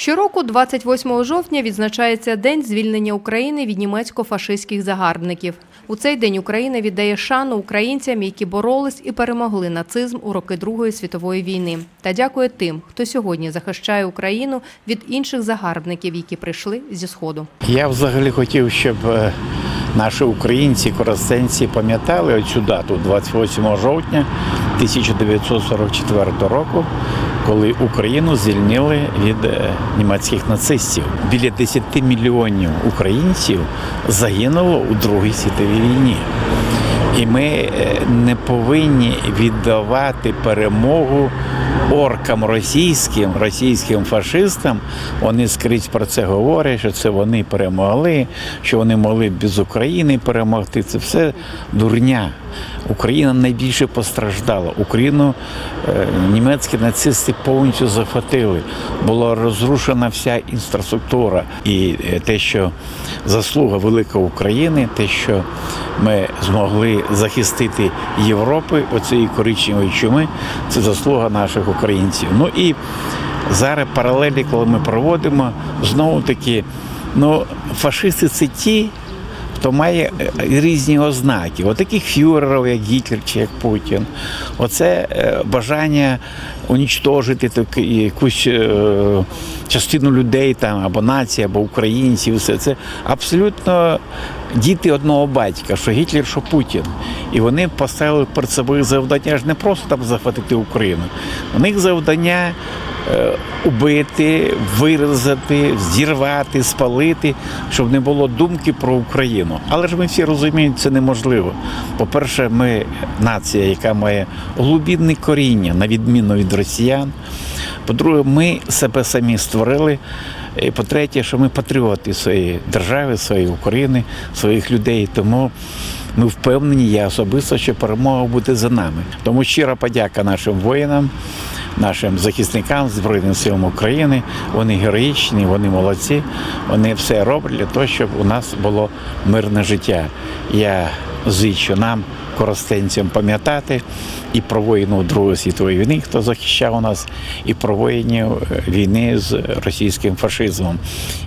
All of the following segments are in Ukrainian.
Щороку, 28 жовтня, відзначається День звільнення України від німецько-фашистських загарбників. У цей день Україна віддає шану українцям, які боролись і перемогли нацизм у роки Другої світової війни, та дякує тим, хто сьогодні захищає Україну від інших загарбників, які прийшли зі сходу. Я взагалі хотів, щоб е, наші українці, коростенці пам'ятали оцю дату 28 жовтня 1944 року, коли Україну звільнили від е, німецьких нацистів. Біля 10 мільйонів українців загинуло у Другій світовій війні. І ми е, не повинні віддавати перемогу оркам російським, російським фашистам. Вони скрізь про це говорять, що це вони перемогли, що вони могли без України перемогти. Це все дурня. Україна найбільше постраждала. Україну е, німецькі нацисти повністю захватили. Була розрушена вся інфраструктура. І е, те, що заслуга велика України, те, що ми змогли захистити Європи оцієї коричневої чуми, це заслуга наших українців. Ну і зараз паралелі, коли ми проводимо, знову таки, ну, фашисти це ті, хто має е, різні ознаки. Отаких фюрерів, як Гітлер чи як Путін. Оце е, бажання унічтожити таку якусь е, частину людей там, або нації, або українців. Все це абсолютно діти одного батька, що Гітлер, що Путін. І вони поставили перед собою завдання ж не просто там захватити Україну. У них завдання е, убити, вирізати, зірвати, спалити, щоб не було думки про Україну. Але ж ми всі розуміємо, це неможливо. По-перше, ми нація, яка має глубинне коріння, на відміну від росіян. По-друге, ми себе самі створили. І по-третє, що ми патріоти своєї держави, своєї України, своїх людей. Тому ми впевнені, я особисто, що перемога буде за нами. Тому щира подяка нашим воїнам, нашим захисникам Збройним силам України. Вони героїчні, вони молодці. Вони все роблять для того, щоб у нас було мирне життя. Я зичу нам, коростенцям, пам'ятати і про воїну Другої світової війни, хто захищав нас, і про воїнів е, війни з російським фашизмом,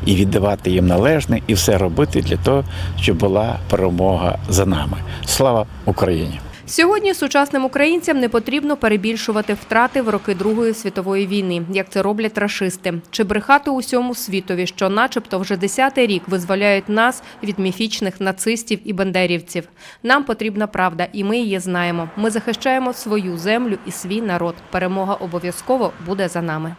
і віддавати їм належне, і все робити для того, щоб була перемога за нами. Слава Україні! Сьогодні сучасним українцям не потрібно перебільшувати втрати в роки Другої світової війни, як це роблять рашисти, чи брехати усьому світові, що, начебто, вже десятий рік визволяють нас від міфічних нацистів і бандерівців. Нам потрібна правда, і ми її знаємо. Ми захищаємо свою землю і свій народ. Перемога обов'язково буде за нами.